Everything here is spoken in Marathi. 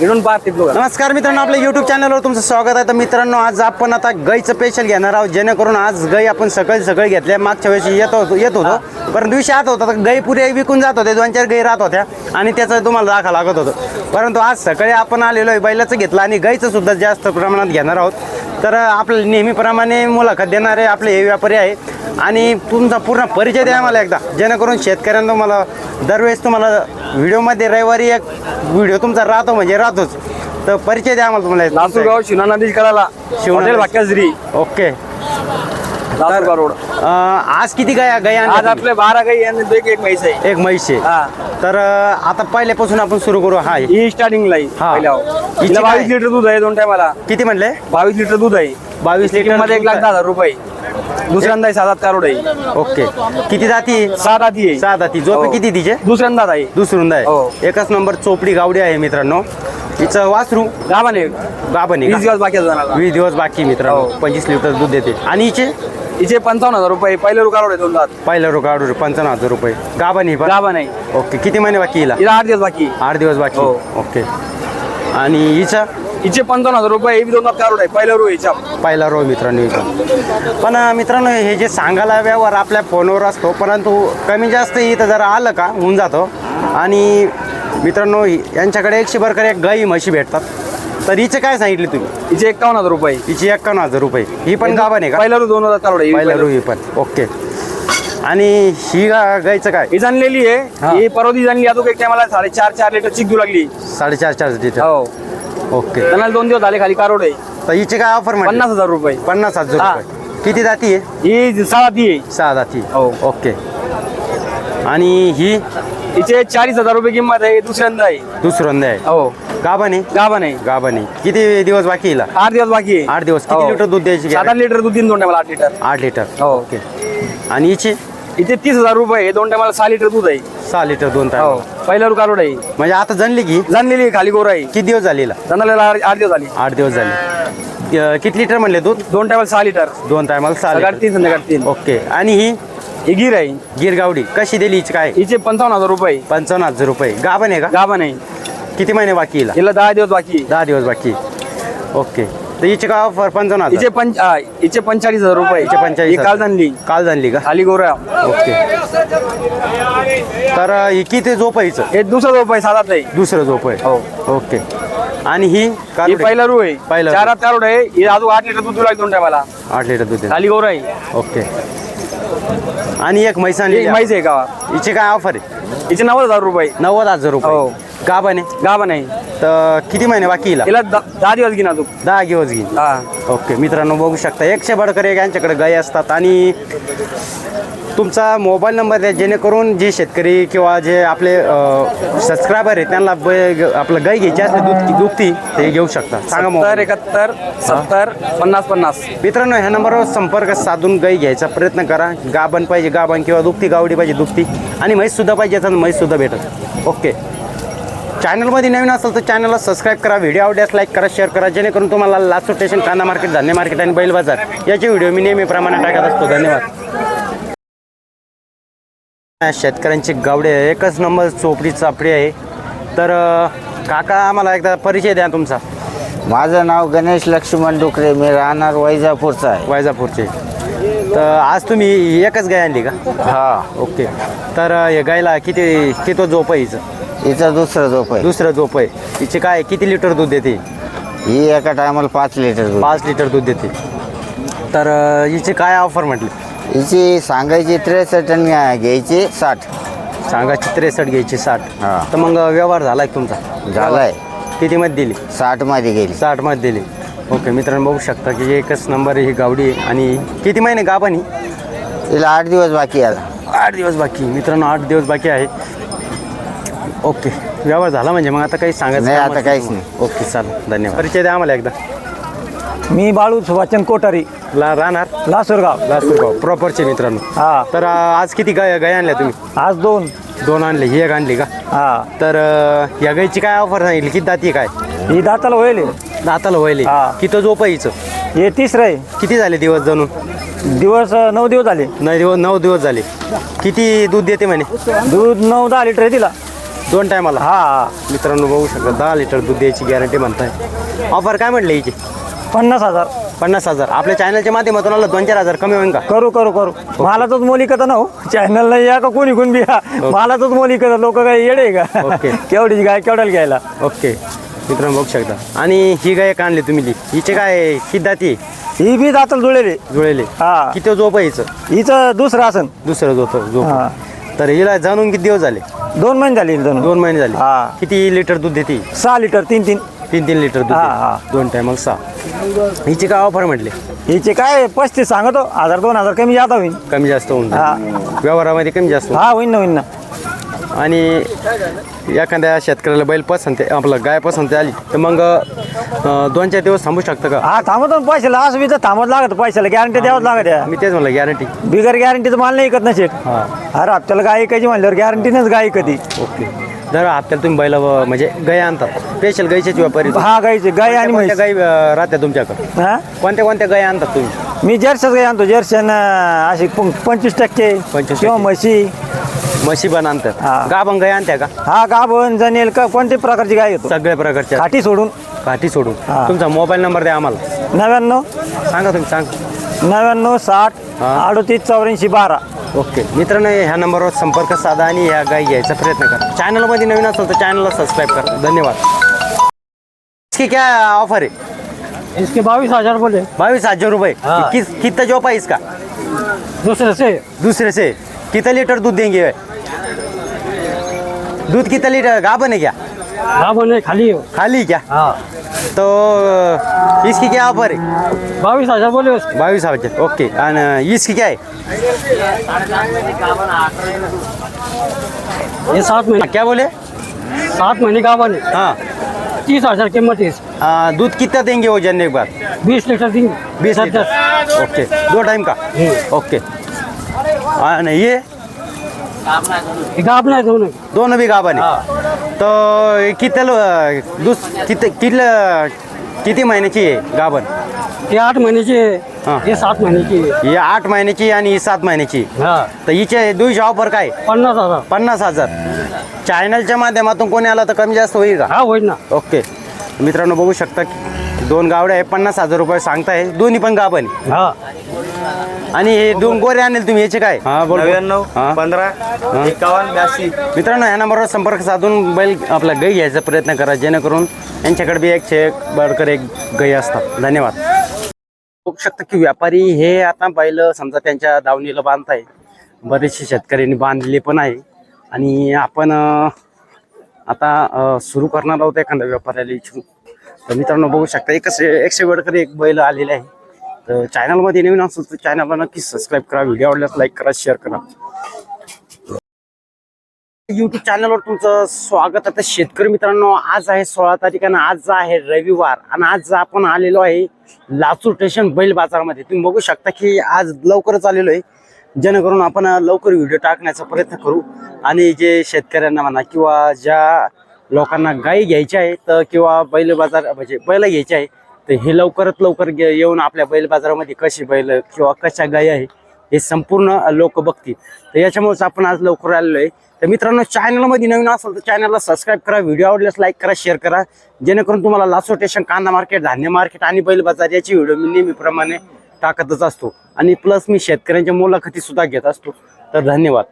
नमस्कार मित्रांनो आपल्या युट्यूब चॅनलवर तुमचं स्वागत आहे. तर मित्रांनो आज आपण आता गाईचं पेशल घेणार आहोत. जेणेकरून आज गाई आपण सकाळी सकाळी घेतल्या. मागच्या वेळेस येत होतो येत होतो. परंतु विषय आता होता तर गाई पुरे विकून जात होते. दोन चार गाई राहत होत्या. आणि त्याचं तुम्हाला दाखा लागत होतं. परंतु आज सकाळी आपण आलेलो आहे बैलाचं घेतलं. आणि गाईचं सुद्धा जास्त प्रमाणात घेणार आहोत. तर आपल्या नेहमीप्रमाणे मुलाखत देणारे आपले हे व्यापारी आहे. आणि तुमचा पूर्ण परिचय द्या मला एकदा. जेणेकरून शेतकऱ्यांना तुम्हाला दरवेळेस तुम्हाला व्हिडिओमध्ये रविवारी एक व्हिडिओ तुमचा राहतो म्हणजे राहतोच. तर परिचय द्या मला तुम्हाला लासूरगाव शिवना नदी कळाला. शिवना हॉटेल नदी. भाग्यश्री ओके. लासूरगाव रोड. आज किती गाय गाय आज आपले बारा गाई आणि एक एक म्हैस आहे? एक म्हैस आहे. हा. तर अं, आता पहिल्यापासून आपण सुरू करू हा ही स्टार्टिंगला आहे हा. हिची काय? बावीस लिटर दूध आहे दोन टायमाला. किती म्हणले? बावीस लिटर दूध आहे. बावीस लिटरमध्ये एक लाख दहा हजार रुपये. दुसऱ्यांदा आहे सात आठ करोड आहे. ओके. किती जाती? सात आधी आहे. सहा जाती. झोपे हो. किती तिचे? दुसऱ्यांदा आहे. दुसरुंदा हो. आहे एकच नंबर चोपडी गावडी आहे मित्रांनो. हिचं वासरू? गावाने गाभण आहे वीस का? दिवस बाकी आहे वीस दिवस बाकी मित्रांनो. हो. पंचवीस लिटर दूध देते. आणि हिचे? हिचे पंचावन्न हजार रुपये पहिले आहे दोन दात. पहिला रो काढू पंचावन्न हजार रुपये. गाभण ही पण गाभा नाही. ओके किती महिने बाकी हिला? हिला आठ दिवस बाकी आठ दिवस बाकी हो. ओके. आणि हिचा? हिचे पंचावन्न हजार रुपये हे बी दोन दात करोड आहे पहिला रू हिच्या पहिला रो मित्रांनो इथं पण अं, मित्रांनो हे जे सांगायला व्यवहार आपल्या फोनवर असतो परंतु कमी जास्त इथं जरा आलं का होऊन जातो. आणि मित्रांनो यांच्याकडे एकशे बरकर एक गाई म्हशी भेटतात. तर हिचे काय सांगितले तुम्ही? हिचे एकावन्न हजार रुपये. हिची एक्कावन्न हजार रुपये. ही पण गाभण आहे का? पहिला रू दोन हजार करोड आहे पहिला रो ही पण. ओके. आणि ही गा- गाईचं काय? ही जाणलेली हा. आहे ही परवधी जाणली अजून एक टायमाला साडेचार चार लिटर चिक देऊ लागली. साडेचार चार लिटर. हो. ओके. त्यांना दोन दिवस झाले खाली कारोड आहे. तर हिची काय ऑफर पन्नास हजार रुपये. पन्नास हजार हा. रुपये. किती जाती आहे? ही सहा ती आहे. सहा जाती हो. ओके. आणि ही? हिचे चाळीस हजार रुपये किंमत आहे दुसऱ्यांदा आहे. दुसरंदा आहे. हो. आहे गाभा नाही आहे किती दिवस बाकी हिला? आठ दिवस बाकी आहे. आठ दिवस. किती हो. लिटर दूध द्यायची सात आठ लिटर दूध तीन दोन टायमाला आठ लिटर. आठ लिटर. हो. ओके. आणि हिची? इथे तीस हजार रुपये आहे. दोन टायमाला सहा लिटर दूध आहे. सहा लिटर दोन हो. टाइम पहिला आहे. म्हणजे आता जनली की? जाणलेली आहे खाली गोर आहे. किती दिवस झाले हिला? जाणलेला आठ दिवस झाली. आठ दिवस झाले. अं, किती लिटर म्हणले दूध? दोन टायमाला सहा लिटर. दोन टायमाला सहा सकाळी लिटर. तीन संध्याकाळी तीन. ओके. आणि ही? ही गिर आहे गिरगावडी. कशी दिली हिची काय? हिचे पंचावन्न हजार रुपये. पंचावन्न हजार रुपये. गाभण आहे का? गाभा नाही किती महिने बाकी हिला? हिला दहा दिवस बाकी. दहा दिवस बाकी. ओके. तर हिची काय ऑफर पंचावन्न हजार? हिचे पंच हा, हिचे पंचेचाळीस हजार रुपये. हिचे पंचेचाळीस ही काल हजार. जाणली काल झाली का? खाली गोरा ओके. तर अं, ही किती झोप आहे हिचं? हे दुसरा झोप आहे साधात आहे. दुसरं झोप आहे. हो. ओके. आणि ही ही कालवडी? पहिला रू आहे. पहिला रू. चार हात कारोड आहे. ही अजून आठ लिटर दूध लागते टायमाला. आठ लिटर दूध आहे. खाली गोरा आहे. ओके. आणि एक म्हैस आणली माहिती आहे का हिची काय ऑफर आहे? हिचे नव्वद हजार रुपये. नव्वद हजार हो. रुपये गाभाने गाभा नाही. तर किती महिने बाकी हिला? हिला द- दहा दिवस घेईन अजून. दहा दिवस घेईन. हा. ओके मित्रांनो बघू शकता. एकशे बडकर एक यांच्याकडे गाई असतात आणि तुमचा मोबाईल नंबर द्या जेणेकरून जे शेतकरी किंवा जे आपले सबस्क्रायबर आहेत त्यांना आपलं गाई घ्यायची असली दूध दुधती ते घेऊ शकता. सांगा मोबाईल एकाहत्तर सत्तर पन्नास पन्नास. मित्रांनो ह्या नंबरवर संपर्क साधून गाई घ्यायचा प्रयत्न करा. गाभण पाहिजे गाभण किंवा दुखती गावडी पाहिजे दुखती आणि म्हैससुद्धा पाहिजे तर म्हैससुद्धा भेटत ओके. चॅनलमध्ये नवीन असेल तर चॅनलला सबस्क्राईब करा व्हिडिओ आवडल्यास लाईक करा शेअर करा. जेणेकरून तुम्हाला लास्ट स्टेशन कांदा मार्केट धान्य मार्केट आणि बैल बाजार याचे व्हिडिओ मी नेहमीप्रमाणे टाकत असतो. धन्यवाद. शेतकऱ्यांची गावडे आहे. एकच नंबर चोपडी चापडी आहे. तर काका आम्हाला एकदा परिचय द्या तुमचा. माझं नाव गणेश लक्ष्मण डुकरे. मी राहणार वैजापूरचा आहे. वैजापूरचे. तर आज तुम्ही एकच गाय आणली का? हा. ओके. तर हे गायला किती किती झोप आहे हिचं? हिचा दुसरा झोप आहे. दुसरं झोप आहे. हिचे काय किती लिटर दूध देते? ही एका टायमाला पाच लिटर दूध. पाच लिटर दूध देते. तर हिचे काय ऑफर म्हटली? हिची सांगायची त्रेसष्ट आणि घ्यायची साठ. सांगाची त्रेसष्ट घ्यायची साठ. हा. तर मग व्यवहार झाला का तुमचा? झालाय. किती मध्ये दिली? साठमध्ये गेली. साठमध्ये दिली. ओके मित्रांनो बघू शकता की एकच नंबर ही गावडी आहे आणि किती महिने गाभानी हिला आठ दिवस बाकी आहे आठ दिवस बाकी. मित्रांनो आठ दिवस बाकी आहे. ओके व्यवहार झाला म्हणजे मग आता काही सांगायचं नाही, कामच आता काहीच तुम्हाला. ओके चालेल. धन्यवाद. परिचय द्या आम्हाला एकदा. मी बाळू सुभाषचंद कोठारी. ला राहणार? लासूरगाव. लासूरगाव प्रॉपरचे मित्रांनो. हा. तर अं, आज किती गाय गाय आणल्या तुम्ही? आज दोन. दोन आणले ही एक आणली का? हा. तर अं, या गायची काय ऑफर सांगितली? किती दाती काय? ही दाताला होईल. दाताला व्हायले हा. किती झोप आहे हिचं? हे तिसरं आहे. किती झाले दिवस जणून दिवस अं, नऊ दिवस झाले. नाही दिवस नऊ दिवस झाले. किती दूध देते म्हणे? दूध नऊ दहा लिटर आहे तिला. दोन टायमाला हा मित्रांनो बघू शकता दहा लिटर दूध द्यायची गॅरंटी म्हणताय. ऑफर काय म्हटलं याची पन्नास हजार. पन्नास हजार. आपल्या चॅनलच्या माध्यमातून आलं दोन चार हजार कमी होईल का? करू करू करू. मला तोच मोलिकत ना हो. चॅनलला या का कोणी कोण बिया? मला तोच मोलिकत लोक काय येडे का? ओके. केवढीच गाय केवढ्याला घ्यायला? ओके मित्रांनो बघू शकता. आणि ही गाय एक आणली तुम्ही हिचे काय ही दाती ही बी जातल जुळेले जुळेले हा. किती झोप आहे हिचं? हिचं दुसरं असन. दुसरं झोप झोप. तर हिला जाणून किती दिवस झाले? दोन महिने झाले दोन दोन महिने झाले. हा. किती लिटर दूध देते? सहा लिटर तीन तीन. तीन तीन लिटर दूध हा. दोन टायमाला सहा हिचे काय ऑफर म्हटले हिचे काय पस्तीस सांगतो हजार दोन हजार कमी जाता होईल कमी जास्त होऊन हा. जाईल. व्यवहारामध्ये कमी जास्त होईल. हा होईन ना होईन ना आणि एखाद्या शेतकऱ्याला बैल पसंत आहे, आपलं गाय पसंत आली तर मग अं, दोन चार दिवस थांबू शकतं का हा थांबतो ना पैशाला असं बी तर थांबत लागत पैशाला गॅरंटी द्यावंच लागत आहे. मी तेच म्हणलं गॅरंटी बिगर गॅरंटीचं माल नाही ऐकत ना शेट हा. अरे हप्त्याला गाय ऐकायची म्हणल्यावर गॅरंटीनच गाय कधी ओके जर हप्त्याला तुम्ही बैल म्हणजे गाय आणतात. स्पेशल गायच्याच व्यापारी हा गायची गाय आणि कोणत्या म्हैस गाई अं, राहत्या तुमच्याकडे? हा? कोणत्या कोणत्या गाय आणतात तुम्ही? मी जर्सच गाय आणतो जर्सन अशी पं- पंचवीस टक्के. 25% किंवा म्हशी. म्हशी पण आणतात. हा. गाभण गाय आणत्या का? हा गाभण जनेल का कोणत्याही प्रकारची गाय घेतो सगळ्या प्रकारच्या. काठी सोडून. काठी सोडून. हा. तुमचा मोबाईल नंबर द्या आम्हाला. नव्याण्णव. सांगा तुम्ही सांगा. नव्याण्णव साठ हा. अडतीस चौऱ्याऐंशी बारा. ओके. मित्रांनो ह्या नंबरवर संपर्क साधा आणि ह्या गाय घ्यायचा प्रयत्न करा. चॅनलमध्ये नवीन असेल तर चॅनलला सबस्क्राईब करा. धन्यवाद. इसकी क्या ऑफ़र है इसके बाईस हज़ार बोले. बाईस हज़ार रुपए किस कितना जॉब है इसका? दूसरे से. दूसरे से. कितना लीटर दूध देंगे? दूध कितना लीटर? गाभन है क्या? हाँ बने खाली हो। खाली क्या? हाँ। तो इसकी क्या ऑफ़र है? बाईस हज़ार बोले बाईस हज़ार ओके। इसकी क्या है ये सात महीने। क्या बोले? सात महीने का बने हाँ। तीस हज़ार कीमत है दूध कितना देंगे वो जनने के बाद बीस लीटर देंगे। बीस लीटर। ओके। दो टाइम का? ओके। आणि ये गाभ नहीं दोनों दोनों भी गाभा तो ये किती दूध किती किती किती महिन्याची आहे गाभण आठ महीने की हाँ। है ये सात महीने की है आठ महिन्याची आणि ही सात महिन्याची. हाँ. तर हिचे दुईचे ऑफर काय? पन्नास हजार. पन्नास हजार. चॅनलच्या माध्यमातून कोणी आला तर कमी जास्त होईल का? हाँ वही ना. ओके. मित्रांनो बघू शकता की दोन गावड्या आहे पन्नास हजार रुपये सांगताय. दोन्ही पण गाभण आहे. हाँ. आणि हे दोन गोरे आणले तुम्ही याचे काय? हा बोल नव्याण्णव हा. पंधरा एकावन्न ब्याऐंशी. मित्रांनो ह्या नंबरवर संपर्क साधून बैल आपला गाई घ्यायचा प्रयत्न करा जेणेकरून यांच्याकडे बी एक छे एक बडकर एक गाई असतात. धन्यवाद. बघू शकता की व्यापारी हे आता बैल समजा त्यांच्या दावणीला बांधताय. बरेचसे शेतकऱ्यांनी बांधलेले पण आहे. आणि आपण अं, आता सुरू करणार आहोत एखाद्या व्यापाऱ्याला इच्छू तर मित्रांनो बघू शकता एकच एकशे वेळकर एक बैल आलेले आहे. तर चॅनलमध्ये नवीन असेल तर चॅनलला नक्की सबस्क्राईब करा. व्हिडिओ आवडल्यास लाईक करा शेअर करा. युट्यूब चॅनलवर तुमचं स्वागत आहे. तर शेतकरी मित्रांनो आज आहे सोळा तारीख आणि आज आहे रविवार आणि आज आपण आलेलो आहे लातूर स्टेशन बैल बाजारामध्ये. तुम्ही बघू शकता की आज लवकरच आलेलो आहे. जेणेकरून आपण लवकर व्हिडिओ टाकण्याचा प्रयत्न करू. आणि जे शेतकऱ्यांना म्हणा किंवा ज्या लोकांना गाई घ्यायची आहे तर किंवा बैल बाजार म्हणजे बैल घ्यायची आहे तर हे लवकरात लवकर येऊन आपल्या बैल बाजारामध्ये कशी बैल किंवा कशा गाय आहे हे संपूर्ण लोक बघतील. तर याच्यामुळेच आपण आज लवकर आलेलो आहे. तर मित्रांनो चॅनलमध्ये नवीन असेल तर चॅनलला सबस्क्राईब करा व्हिडिओ आवडल्यास लाईक करा शेअर करा. जेणेकरून तुम्हाला लासो स्टेशन कांदा मार्केट धान्य मार्केट आणि बैल बाजार याची व्हिडिओ मी नेहमीप्रमाणे टाकतच असतो. आणि प्लस मी शेतकऱ्यांच्या मुलाखती सुद्धा घेत असतो. तर धन्यवाद.